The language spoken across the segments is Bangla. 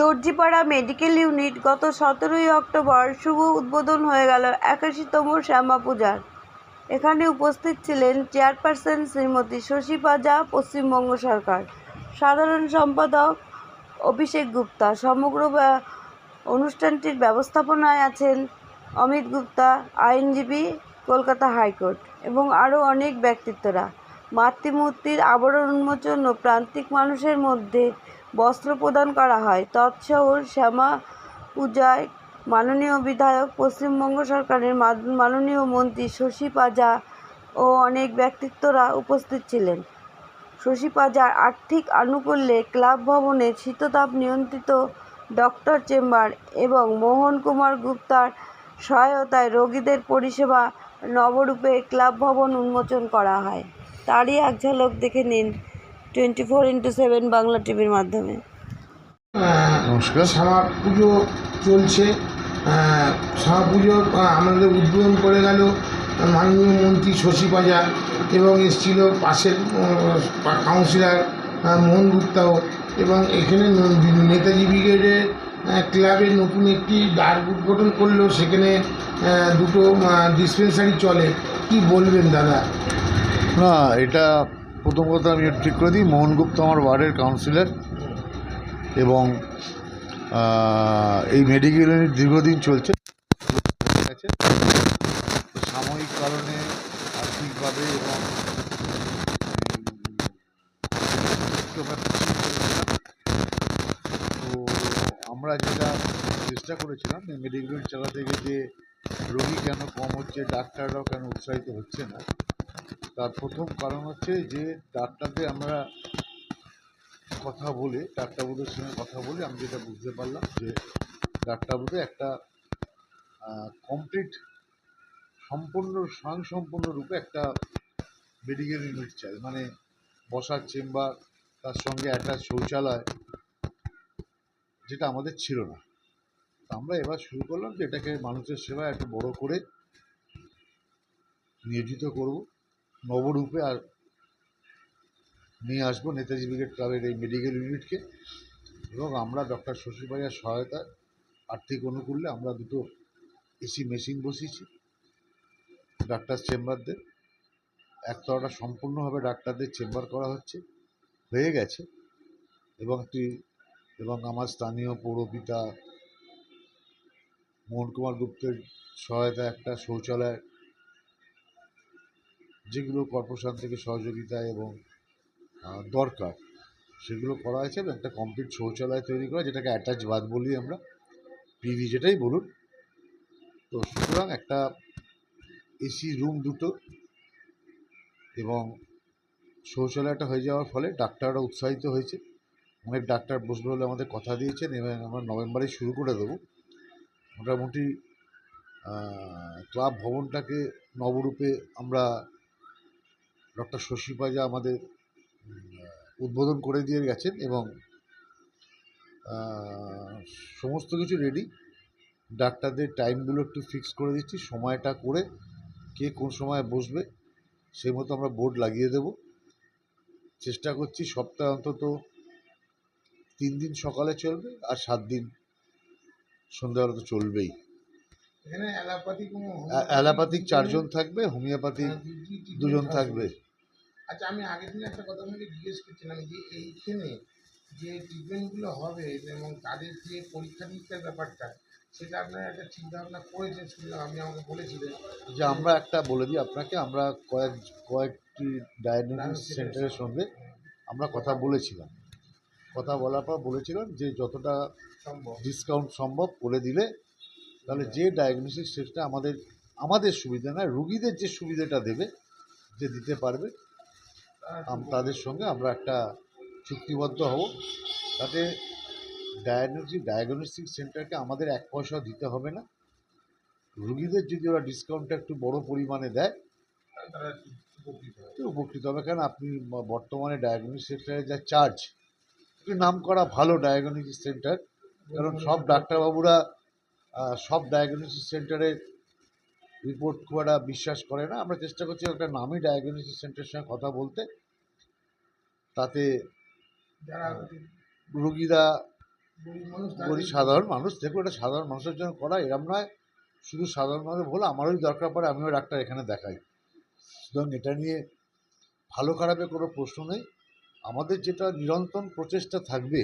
দর্জিপাড়া মেডিকেল ইউনিট গত সতেরোই অক্টোবর শুভ উদ্বোধন হয়ে গেল একাশিতম শ্যামা পূজার। এখানে উপস্থিত ছিলেন চেয়ারপারসন শ্রীমতী শশী পাজা, পশ্চিমবঙ্গ সরকার। সাধারণ সম্পাদক অভিষেক গুপ্তা। সমগ্র অনুষ্ঠানটির ব্যবস্থাপনায় আছেন অমিত গুপ্তা, আইনজীবী, কলকাতা হাইকোর্ট এবং আরও অনেক ব্যক্তিত্বরা। মাতৃমূর্তির আবরণ উন্মোচন ও প্রান্তিক মানুষের মধ্যে বস্ত্র প্রদান করা হয়। তৎসহ শ্যামা পূজায় মাননীয় বিধায়ক, পশ্চিমবঙ্গ সরকারের মাননীয় মন্ত্রী শশী পাজা ও অনেক ব্যক্তিত্বরা উপস্থিত ছিলেন। শশী পাজার আর্থিক আনুকূল্যে ক্লাব ভবনে শীততাপ নিয়ন্ত্রিত ডক্টর চেম্বার এবং মোহন কুমার গুপ্তার সহায়তায় রোগীদের পরিষেবা নবরূপে ক্লাব ভবন উন্মোচন করা হয়। তারই এক ঝলক দেখে নিন twenty four into seven Bangla টিভির মাধ্যমে। নমস্কার শ্যামা পুজো চলছে শ্যামা পুজো আমাদের উদ্বোধন করে গেল মাননীয় মন্ত্রী শশী পাজা এবং এসেছিল পাশের কাউন্সিলর মোহন গুপ্তাও এবং এখানে ন- নেতাজি ব্রিগেডের আহ, ক্লাবের নতুন একটি দ্বার উদ্বোধন করল সেখানে দুটো ডিসপেন্সারি চলে। কি বলবেন দাদা? না এটা প্রথম কথা আমি ঠিক করে দিই, মোহন গুপ্ত আমার ওয়ার্ডের কাউন্সিলর এবং এই মেডিকেল ইউনিট দীর্ঘদিন চলছে সাময়িক কারণে আর্থিকভাবে এবং। তো আমরা যেটা চেষ্টা করেছিলাম মেডিকেল ইউনিট চালাতে গিয়ে যে রোগী কেন কম হচ্ছে, ডাক্তাররাও কেন উৎসাহিত হচ্ছে না তার প্রথম কারণ হচ্ছে যে ডাক্তারদের আমরা কথা বলে ডাক্তারবাবুদের সঙ্গে কথা বলে আমি যেটা বুঝতে পারলাম যে ডাক্তারবাবুদের একটা কমপ্লিট সম্পূর্ণ স্বয়ংসম্পূর্ণ রূপে একটা মেডিকেল ইউনিট চাই। মানে বসার চেম্বার তার সঙ্গে একটা শৌচালয়, যেটা আমাদের ছিল না। আমরা এবার শুরু করলাম যে এটাকে মানুষের সেবায় একটু বড় করে নিয়োজিত করব। নবরূপে আর নিয়ে আসব নেতাজি ব্রিগেড ক্লাবের এই মেডিকেল ইউনিটকে এবং আমরা ডক্টর শশী পাইয়ার সহায়তায় আর্থিক অনুকূল্যে আমরা দুটো এসি মেশিন বসিয়েছি ডাক্তার চেম্বারদের একতলাটা সম্পূর্ণভাবে ডাক্তারদের চেম্বার করা হচ্ছে, হয়ে গেছে। এবং একটি এবং আমার স্থানীয় পৌরপিতা মোহন কুমার গুপ্তের সহায়তায় একটা শৌচালয় যেগুলো কর্পোরেশন থেকে সহযোগিতা এবং দরকার, সেগুলো করা হয়েছে এবং একটা কমপ্লিট শৌচালয় তৈরি করা, যেটাকে অ্যাটাচ বাদ বলি আমরা। পিভি যেটাই বলুন। তো সুতরাং একটা এসি রুম দুটো এবং শৌচালয়টা হয়ে যাওয়ার ফলে ডাক্তাররা উৎসাহিত হয়েছে। অনেক ডাক্তার বসবে বলে আমাদের কথা দিয়েছেন এবং আমরা নভেম্বরেই শুরু করে দেবো। মোটামুটি ক্লাব ভবনটাকে নবরূপে আমরা ডক্টর শশী পাজা আমাদের উদ্বোধন করে দিয়ে গেছেন এবং সমস্ত কিছু রেডি ডাক্তারদের টাইমগুলো একটু ফিক্স করে দিচ্ছি সময়টা করে কে কোন সময় বসবে সেই মতো আমরা বোর্ড লাগিয়ে দেব। চেষ্টা করছি সপ্তাহে অন্তত তিন দিন সকালে চলবে আর সাত দিন সন্ধ্যাবেলা তো চলবেই। অ্যালোপ্যাথিক চারজন থাকবে হোমিওপ্যাথিক দুজন থাকবে। আচ্ছা আমি আগের দিন একটা কথা আপনাকে জিজ্ঞেস করছিলাম যে এইখানে যে ট্রিটমেন্টগুলো হবে এবং তাদের যে পরীক্ষা নিরীক্ষার ব্যাপারটা সেটা আপনারা একটা চিন্তা ভাবনা করেছেন শুনলাম আপনি আমাকে বলেছিলেন। যে আমরা একটা বলে দিই আপনাকে আমরা কয়েক কয়েকটি ডায়াগনোসিস সেন্টারের সঙ্গে আমরা কথা বলেছিলাম। কথা বলার পর বলেছিলাম যে যতটা সম্ভব। ডিসকাউন্ট সম্ভব করে দিলে তাহলে যে ডায়াগনোসিস সেটা আমাদের আমাদের সুবিধা নয় রুগীদের যে সুবিধাটা দেবে যে দিতে পারবে আম- তাদের সঙ্গে আমরা একটা চুক্তিবদ্ধ হব। তাতে ডায়াগনোসিস ডায়াগনস্টিক সেন্টারকে আমাদের এক পয়সা দিতে হবে না। রুগীদের যদি ওরা ডিসকাউন্টটা একটু বড় পরিমাণে দেয় উপকৃত হবে। কারণ আপনি বর্তমানে ডায়াগনোসিস সেন্টারে যা চার্জ একটি নাম করা ভালো ডায়াগনস্টিক সেন্টার কারণ সব ডাক্তারবাবুরা সব ডায়াগনস্টিক সেন্টারের রিপোর্ট খুব একটা বিশ্বাস করে না। আমরা চেষ্টা করছি একটা নামি ডায়াগনস্টিক সেন্টারের সঙ্গে কথা বলতে। তাতে যারা রুগীরা গরিব সাধারণ মানুষ দেখো এটা সাধারণ মানুষের জন্য করা এরম নয়। শুধু সাধারণ মানুষ বলে আমারই দরকার পড়ে আমিও ডাক্তার এখানে দেখাই। সুতরাং এটা নিয়ে ভালো খারাপের কোনো প্রশ্ন নেই। আমাদের যেটা নিরন্তর প্রচেষ্টা থাকবে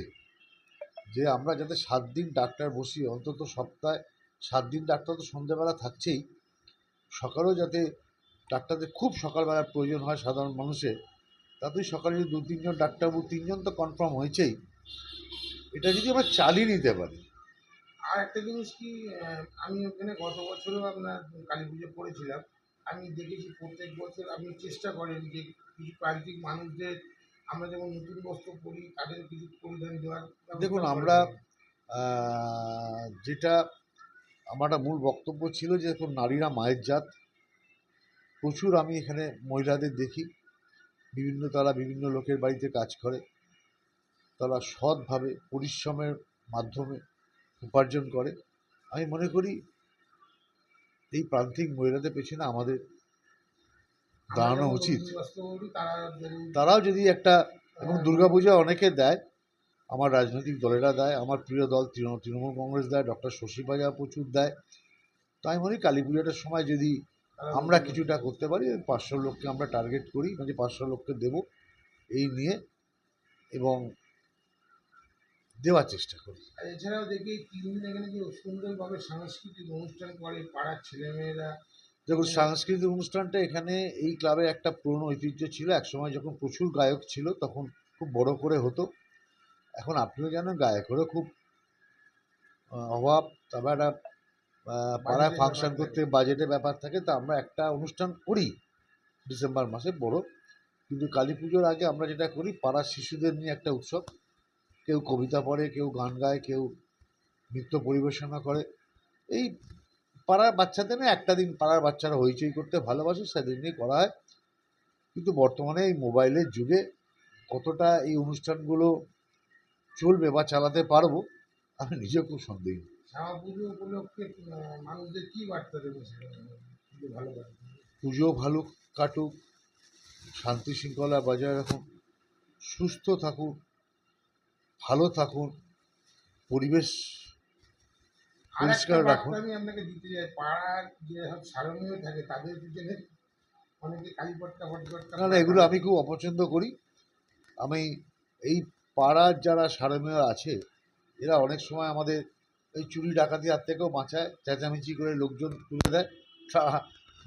যে আমরা যাতে সাত দিন ডাক্তার বসি অন্তত সপ্তাহে সাত দিন ডাক্তার তো সন্ধ্যেবেলা থাকছেই সকালেও যাতে ডাক্তারদের খুব সকালবেলা প্রয়োজন হয় সাধারণ মানুষের তাতেই সকালে যদি দু তিনজন ডাক্তারবাবু তিনজন তো কনফার্ম হয়েছেই। এটা যদি আমরা চালিয়ে নিতে পারি। আর একটা জিনিস কি আমি ওখানে গত বছরও আপনার কালী পুজো করেছিলাম। আমি দেখেছি প্রত্যেক বছর আপনি চেষ্টা করেন যে কিছু প্রান্তিক মানুষদের আমরা যেমন নতুন বস্ত্র পরি তাদের কিছু পরিধান দেওয়ার দেখুন আমরা যেটা আমার মূল বক্তব্য ছিল যে এখন নারীরা মায়ের জাত। প্রচুর আমি এখানে মহিলাদের দেখি। বিভিন্ন তারা বিভিন্ন লোকের বাড়িতে কাজ করে। তারা সৎভাবে পরিশ্রমের মাধ্যমে উপার্জন করে। আমি মনে করি এই প্রান্তিক মহিলাদের পেছনে আমাদের দাঁড়ানো উচিত। তারাও যদি একটা এবং দুর্গাপূজা অনেকে দেয় আমার রাজনৈতিক দলেরা দেয় আমার প্রিয় দল তৃণ- তৃণমূল কংগ্রেস দেয় ডক্টর শশী পাজা প্রচুর দেয়। তো আমি মনে কালী পুজোটার সময় যদি আমরা কিছুটা করতে পারি পাঁচশো লোককে আমরা টার্গেট করি মানে পাঁচশো লোককে দেব এই নিয়ে এবং দেওয়ার চেষ্টা করি। আর এছাড়াও দেখি তিন দিন এখানে যে সুন্দরভাবে সাংস্কৃতিক অনুষ্ঠান করে পাড়ার ছেলেমেয়েরা? দেখুন সাংস্কৃতিক অনুষ্ঠানটা এখানে এই ক্লাবের একটা পুরনো ঐতিহ্য ছিল। একসময় যখন প্রচুর গায়ক ছিল তখন খুব বড় করে হতো। এখন আপনিও জানেন গায়কেরও খুব অভাব। তারপর একটা পাড়ায় ফাংশন করতে বাজেটের ব্যাপার থাকে তা আমরা একটা অনুষ্ঠান করি ডিসেম্বর মাসে বড়। কিন্তু কালী পুজোর আগে আমরা যেটা করি পাড়ার শিশুদের নিয়ে একটা উৎসব। কেউ কবিতা পড়ে কেউ গান গায় কেউ নৃত্য পরিবেশনা করে। এই পাড়ার বাচ্চাদের না একটা দিন পাড়ার বাচ্চারা হইচই করতে ভালোবাসে সেদিন নিয়ে করা হয়। কিন্তু বর্তমানে এই মোবাইলের যুগে কতটা এই অনুষ্ঠানগুলো চলবে বা চালাতে পারব আমি নিজে খুব সন্দেহ। পুজো ভালো কাটুক শান্তি শৃঙ্খলা বজায় রাখুন সুস্থ থাকুন ভালো থাকুন পরিবেশ পরিষ্কার রাখুন। আমি আপনাকে দিতে চাই পাড়ার যে সারণীয় থাকে তাদের পিছনে অনেকে কালীপট্টা ফটপট্টা না না এগুলো আমি খুব অপছন্দ করি। আমি এই পাড়ার যারা সারমেয় আছে এরা অনেক সময় আমাদের এই চুরি ডাকাতি হাত থেকেও বাঁচায় চেঁচামেচি করে লোকজন তুলে দেয়।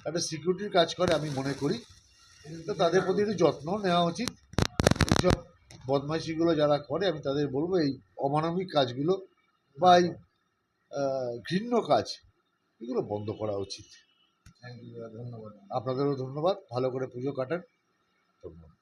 একটা সিকিউরিটির কাজ করে আমি মনে করি। তো তাদের প্রতি একটু যত্ন নেওয়া উচিত। এইসব বদমাইশিগুলো যারা করে আমি তাদের বলব এই অমানবিক কাজগুলো বা এই ঘৃণ্য কাজ এগুলো বন্ধ করা উচিত। থ্যাংক ইউ ধন্যবাদ। আপনাদেরও ধন্যবাদ। ভালো করে পুজো কাটান। ধন্যবাদ।